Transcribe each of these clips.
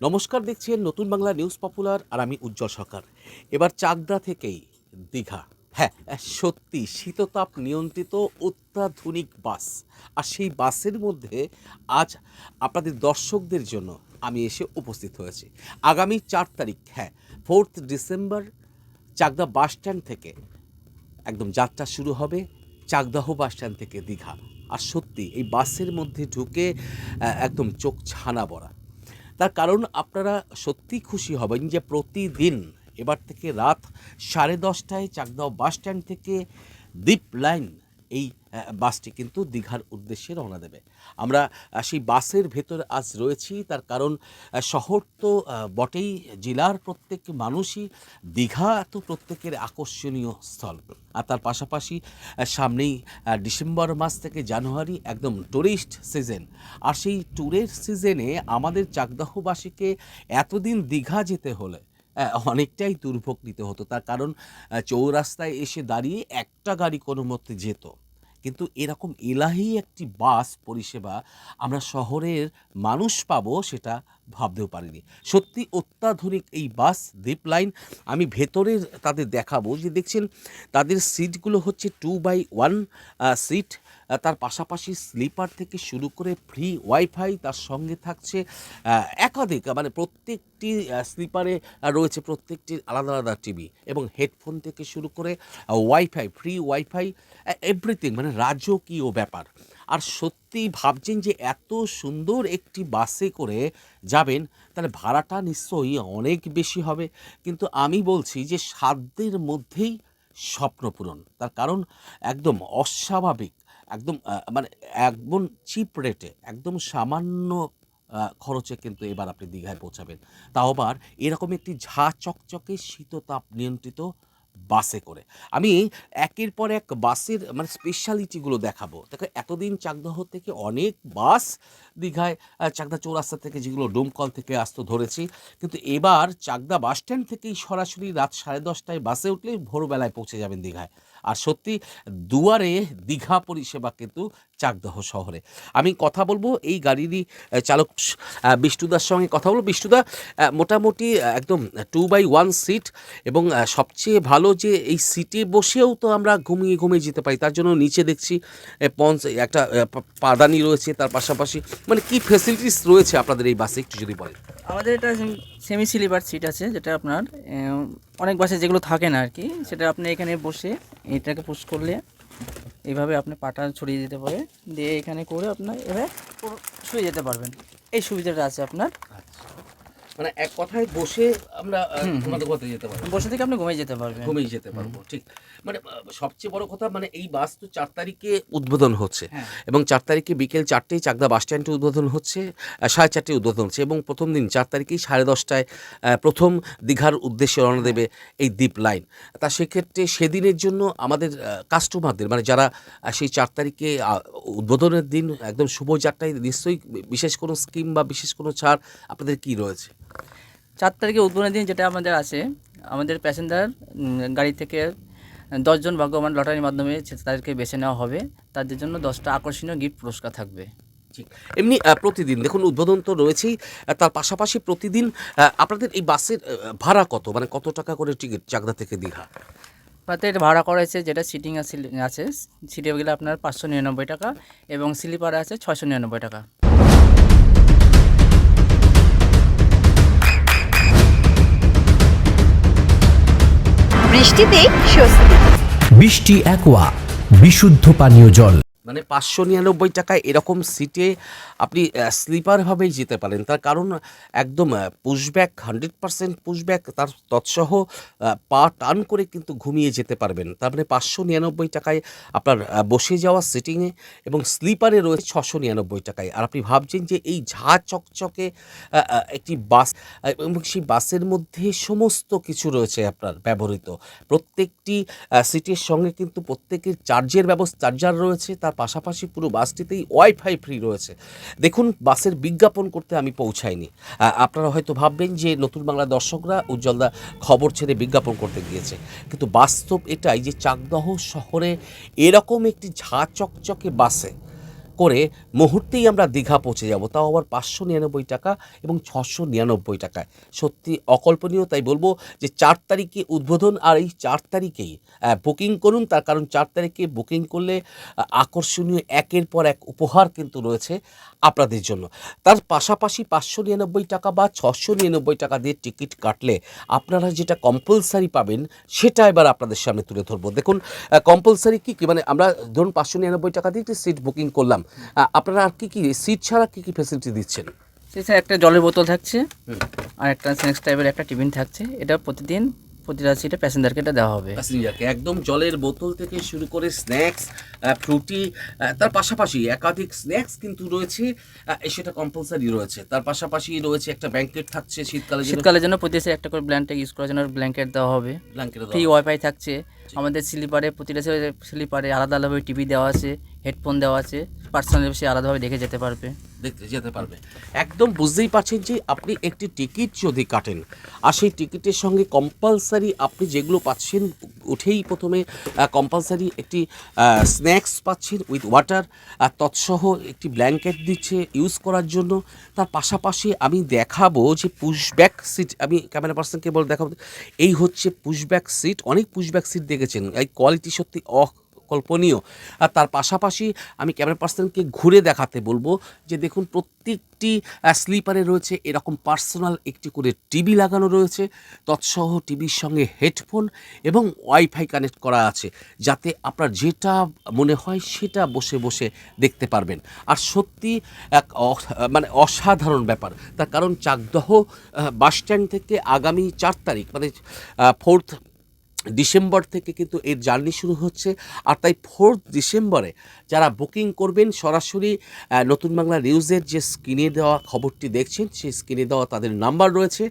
নমস্কার দেখছেন নতুন বাংলা নিউজ পপুলার আর আমি উজ্জ্বল সরকার। এবার চাকদা থেকেই দীঘা। হ্যাঁ সত্যি শীততাপ নিয়ন্ত্রিত অত্যাধুনিক বাস। আর সেই বাসের মধ্যে আজ আপনাদের দর্শকদের জন্য আমি এসে উপস্থিত হয়েছি। আগামী চার তারিখ হ্যাঁ fourth December Chakdah bus stand থেকে একদম যাত্রা শুরু হবে চাকদাহ বাস স্ট্যান্ড থেকে দীঘা। আর সত্যি এই বাসের মধ্যে ঢুকে একদম চোখ ছানা বড়া তার কারণ আপনারা সত্যি খুশি হবেন যে প্রতিদিন এবার থেকে রাত সাড়ে দশটায় চাকদাও বাস স্ট্যান্ড থেকে দ্বীপ লাইন এই বাসটি কিন্তু দীঘার উদ্দেশ্যে রওনা দেবে। আমরা সেই বাসের ভেতর আজ রয়েছি, তার কারণ শহর তো বটেই, জেলার প্রত্যেক মানুষই দীঘা তো প্রত্যেকের আকর্ষণীয় স্থল। আর তার পাশাপাশি সামনেই ডিসেম্বর মাস থেকে জানুয়ারি একদম টুরিস্ট সিজন আর সেই ট্যুরের সিজনে আমাদের চাকদাহবাসীকে এতদিন দীঘা যেতে হলে অনেকটাই দুর্ভোগ নিতে হতো। তার কারণ চৌরাস্তায় এসে দাঁড়িয়ে একটা গাড়ি কোনো মতে যেত। কিন্তু এরকম এলাহি একটি বাস পরিষেবা আমরা শহরের মানুষ পাবো সেটা ভাবতেও পারিনি। সত্যি অত্যাধুনিক এই বাস দ্বীপ লাইন আমি ভেতরের তাদের দেখাবো যে দেখছেন, তাদের সিটগুলো হচ্ছে টু বাই ওয়ান সিট তার পাশাপাশি স্লিপার থেকে শুরু করে ফ্রি ওয়াইফাই তার সঙ্গে থাকছে একাধিক মানে প্রত্যেকটি স্লিপারে রয়েছে প্রত্যেকটির আলাদা আলাদা টিভি এবং হেডফোন থেকে শুরু করে ওয়াইফাই ফ্রি ওয়াইফাই এভরিথিং মানে রাজকীয় ব্যাপার। আর সত্যি ভাবছেন যে এত সুন্দর একটি বাসে করে যাবেন, তাহলে ভাড়াটা নিশ্চয়ই অনেক বেশি হবে। কিন্তু আমি বলছি যে সাধ্যের মধ্যেই স্বপ্ন পূরণ। তার কারণ একদম অস্বাভাবিক, একদম মানে একদম চিপ রেটে একদম সামান্য খরচে কিন্তু এবার আপনি দীঘায় পৌঁছাবেন। তাও আবার এরকম একটি ঝা চকচকে শীততাপ নিয়ন্ত্রিত বাসে করে। আমি একের পর এক বাসের মানে স্পেশালিটিগুলো দেখাবো। দেখো, এতদিন চাকদাহ থেকে অনেক বাস দীঘায় চাকদা চৌরাস্তা থেকে যেগুলো ডোমকল থেকে আসতো ধরেছি। কিন্তু এবার চাকদা বাস স্ট্যান্ড থেকেই সরাসরি রাত সাড়ে দশটায় বাসে উঠলে ভোরবেলায় পৌঁছে যাবেন দীঘায়। আর সত্যি, দুয়ারে দীঘা পরিষেবা কিন্তু চাকদহ শহরে। আমি কথা বলব এই গাড়িরই চালক বিষ্ণুদার সঙ্গে কথা বলব। বিষ্ণুদা মোটামুটি একদম টু বাই ওয়ান সিট এবং সবচেয়ে ভালো যে এই সিটে বসেও তো আমরা ঘুমিয়ে ঘুমিয়ে যেতে পারি। তার জন্য নিচে দেখছি পঞ্চ, একটা পাদানি রয়েছে। তার পাশাপাশি মানে কি ফেসিলিটিস রয়েছে আপনাদের এই বাসে, একটু যদি বলেন। আমাদের এটা সেমি স্লিপার সিট আছে, যেটা আপনার অনেক বাসে যেগুলো থাকে না আর কি, সেটা আপনি এখানে বসে, এটাকে পুশ করলে এইভাবে আপনি পাটা ছড়িয়ে দিতে পারে দিয়ে এখানে করে আপনার এভাবে শুয়ে যেতে পারবেন। এই সুবিধাটা আছে আপনার। মানে এক কথায় বসে আমরা ঘুমাতে ঘুমাতে যেতে পারি বসে থেকে আপনি ঘুমিয়ে যেতে পারবেন ঘুমিয়ে যেতে পারব ঠিক। মানে সবচেয়ে বড় কথা মানে এই বাস তো চার তারিখে উদ্বোধন হচ্ছে। হ্যাঁ। এবং চার তারিখে বিকেল চারটেই চাকদা বাস স্ট্যান্ডে উদ্বোধন হচ্ছে সাড়ে চারটে উদ্বোধন হচ্ছে এবং প্রথম দিন চার তারিখেই সাড়ে দশটায় প্রথম দীঘার উদ্দেশ্যে রওনা দেবে এই দ্বীপ লাইন। তা সেক্ষেত্রে সেদিনের জন্য আমাদের কাস্টমারদের মানে যারা সেই চার তারিখে উদ্বোধনের দিন একদম শুভযাত্রায় নিশ্চয়ই বিশেষ কোনো স্কিম বা বিশেষ কোনো ছাড় আপনাদের কি রয়েছে? চার তারিখে উদ্বোধনের দিন যেটা আমাদের আছে আমাদের প্যাসেঞ্জার গাড়ি থেকে দশজন ভাগ্যবান লটারির মাধ্যমে তাদেরকে বেছে নেওয়া হবে। তাদের জন্য দশটা আকর্ষণীয় গিফট পুরস্কার থাকবে। ঠিক। এমনি প্রতিদিন দেখুন উদ্বোধন তো রয়েছেই তার পাশাপাশি প্রতিদিন আপনাদের এই বাসের ভাড়া কত? মানে কত টাকা করে টিকিট চাকদা থেকে দীঘা? তাতে ভাড়া করা হয়েছে যেটা সিটিং আছে আছে সিটে গেলে আপনার পাঁচশো নিরানব্বই টাকা এবং স্লিপার আছে ছয়শো নিরানব্বই টাকা। বৃষ্টিতে স্বস্তি। বৃষ্টি অ্যাকোয়া বিশুদ্ধ পানীয় জল। মানে পাঁচশো নিরানব্বই টাকায় এরকম সিটে আপনি স্লিপারভাবেই যেতে পারেন। তার কারণ, একদম পুশব্যাক হান্ড্রেড পার্সেন্ট পুশব্যাক তার তৎসহ পা টান করে কিন্তু ঘুমিয়ে যেতে পারবেন। তার মানে পাঁচশো নিরানব্বই টাকায় আপনার বসে যাওয়া সিটিংয়ে এবং স্লিপারে রয়েছে ছশো নিরানব্বই টাকায়। আর আপনি ভাবছেন যে এই ঝা চকচকে একটি বাস এবং সেই বাসের মধ্যে সমস্ত কিছু রয়েছে আপনার ব্যবহৃত। প্রত্যেকটি সিটের সঙ্গে কিন্তু প্রত্যেকের চার্জের ব্যবস্থা চার্জার রয়েছে, তার পাশাপাশি পুরো বাসটিতেই ওয়াইফাই ফ্রি রয়েছে। দেখুন, বাসের বিজ্ঞাপন করতে আমি পৌঁছাইনি। আপনারা হয়তো ভাববেন যে নতুন বাংলা দর্শকরা উজ্জ্বলদা খবর ছেড়ে বিজ্ঞাপন করতে গিয়েছে। কিন্তু বাস্তব এটাই যে চাকদহ শহরে এরকম একটি ঝাঁ চকচকে বাসে করে মুহূর্তেই আমরা দীঘা পৌঁছে যাব। তাও আবার পাঁচশো নিরানব্বই টাকা এবং ছশো নিরানব্বই টাকায়। সত্যি অকল্পনীয়, তাই বলব যে চার তারিখে উদ্বোধন আর এই চার তারিখেই বুকিং করুন। তার কারণ চার তারিখে বুকিং করলে আকর্ষণীয় একের পর এক উপহার কিন্তু রয়েছে আপনাদের জন্য। তার পাশাপাশি পাঁচশো নিরানব্বই টাকা বা ছশো নিরানব্বই টাকা দিয়ে টিকিট কাটলে আপনারা যেটা কম্পালসারি পাবেন, সেটা এবার আপনাদের সামনে তুলে ধরবো। দেখুন কম্পালসারি কী কী? মানে আমরা ধরুন পাঁচশো নিরানব্বই টাকা দিয়ে একটি সিট বুকিং করলাম। আপনারা আর কী কী সিট ছাড়া কী কী ফ্যাসিলিটি দিচ্ছেন? সেখানে একটা জলের বোতল থাকছে আর একটা স্ন্যাক্স টাইপের একটা টিফিন থাকছে। এটা প্রতিদিন প্রতিটা সিটে প্যাসেঞ্জারকে এটা দেওয়া হবে। প্যাসেঞ্জারকে একদম জলের বোতল থেকে শুরু করে স্ন্যাক্স ফ্রুটি তার পাশাপাশি একাধিক স্ন্যাক্স কিন্তু রয়েছে সেটা কম্পালসারি রয়েছে। তার পাশাপাশি রয়েছে একটা ব্যাংকেট থাকছে শীতকালে শীতকালের জন্য প্রতি সিটে একটা করে ব্ল্যাঙ্কেট ইউজ করার জন্য ব্ল্যাঙ্কেট দেওয়া হবে। ব্ল্যাঙ্কেট ফ্রি ওয়াইফাই থাকছে। আমাদের স্লিপারে প্রতিটা স্লিপারে আলাদা আলাদাভাবে টিভি দেওয়া আছে। হেডফোন দেওয়া আছে পার্সোনাল সে আলাদাভাবে দেখে যেতে পারবে। দেখতে যেতে পারবে। একদম বুঝতেই পারছেন যে আপনি একটি টিকিট যদি কাটেন, আর সেই টিকিটের সঙ্গে কম্পালসারি আপনি যেগুলো পাচ্ছেন, উঠেই প্রথমে কম্পালসারি একটি স্ন্যাক্স পাচ্ছেন উইথ ওয়াটার আর তৎসহ একটি ব্ল্যাঙ্কেট দিচ্ছে ইউজ করার জন্য। তার পাশাপাশি আমি দেখাবো যে পুশব্যাক সিট আমি ক্যামেরা পার্সনকে বলে দেখাবো। এই হচ্ছে পুশব্যাক সিট অনেক পুশব্যাক সিট দেখেছেন। এই কোয়ালিটি সত্যি অ কল্পনীয়। আর তার পাশাপাশি আমি ক্যামেরা পার্সনকে ঘুরে দেখাতে বলব যে দেখুন প্রত্যেকটি স্লিপারে রয়েছে এরকম পার্সোনাল একটি করে টিভি লাগানো রয়েছে। তৎসহ টিভির সঙ্গে হেডফোন এবং ওয়াইফাই কানেক্ট করা আছে যাতে আপনার যেটা মনে হয় সেটা বসে বসে দেখতে পারবেন। আর সত্যি এক মানে অসাধারণ ব্যাপার। তার কারণ চাকদহ বাস স্ট্যান্ড থেকে আগামী চার তারিখ মানে ফোর্থ ডিসেম্বর থেকে কিন্তু এর জার্নি শুরু হচ্ছে আর তাই ফোর্থ ডিসেম্বরে যারা বুকিং করবেন সরাসরি নতুন বাংলা নিউজের যে স্ক্রিনে দেওয়া খবরটি দেখছেন, সেই স্ক্রিনে দেওয়া তাদের নাম্বার রয়েছে।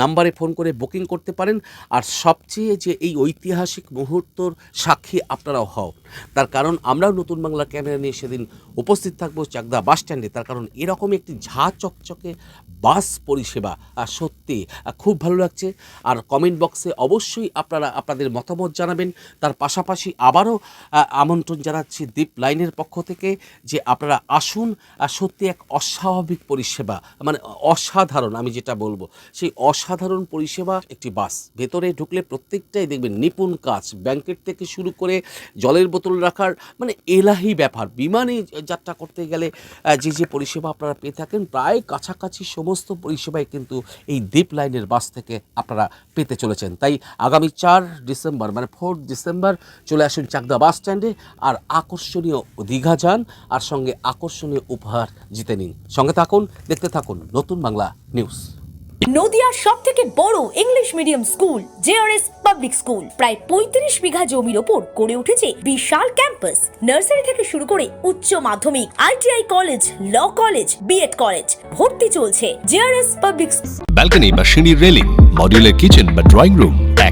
নাম্বারে ফোন করে বুকিং করতে পারেন। আর সবচেয়ে যে এই ঐতিহাসিক মুহূর্তর সাক্ষী আপনারাও হও। তার কারণ আমরাও নতুন বাংলা ক্যামেরা নিয়ে সেদিন উপস্থিত থাকব চাকদা বাস স্ট্যান্ডে। তার কারণ এরকম একটি ঝা চকচকে বাস পরিষেবা সত্যি খুব ভালো লাগছে। আর কমেন্ট বক্সে অবশ্যই আপনারা, আপনাদের মতামত জানাবেন। তার পাশাপাশি আবারও আমন্ত্রণ জানাচ্ছি দ্বীপ লাইনের পক্ষ থেকে যে আপনারা আসুন সত্যি এক অস্বাভাবিক পরিষেবা মানে অসাধারণ, আমি যেটা বলব, সেই অসাধারণ পরিষেবা একটি বাস। ভেতরে ঢুকলে প্রত্যেকটাই দেখবেন নিপুণ কাজ ব্যাংকেট থেকে শুরু করে জলের বোতল রাখার মানে এলাহি ব্যাপার। বিমানে যাত্রা করতে গেলে যে যে পরিষেবা আপনারা পেয়ে থাকেন, প্রায় কাছাকাছি সমস্ত পরিষেবাই কিন্তু এই দ্বীপ লাইনের বাস থেকে আপনারা পেতে চলেছেন। তাই আগামী চার ডিসেম্বর মানে ফোর্থ ডিসেম্বর চলে আসুন চাকদা বাস স্ট্যান্ডে আর আকর্ষণীয় দীঘা যান আর সঙ্গে আকর্ষণীয় উপহার জিতে নিন। সঙ্গে থাকুন দেখতে থাকুন নতুন বাংলা নিউজ। নদিয়ার সব থেকে বড় English medium school JRS public school. প্রায় পঁয়ত্রিশ বিঘা জমির ওপর গড়ে উঠেছে বিশাল ক্যাম্পাস। নার্সারি থেকে শুরু করে উচ্চ মাধ্যমিক ITI college law college BEd college ভর্তি চলছে জেআরএস পাবলিক ব্যালকনি বা সিঁড়ির রেলিং মডিউলার কিচেন বা ড্রয়িং রুম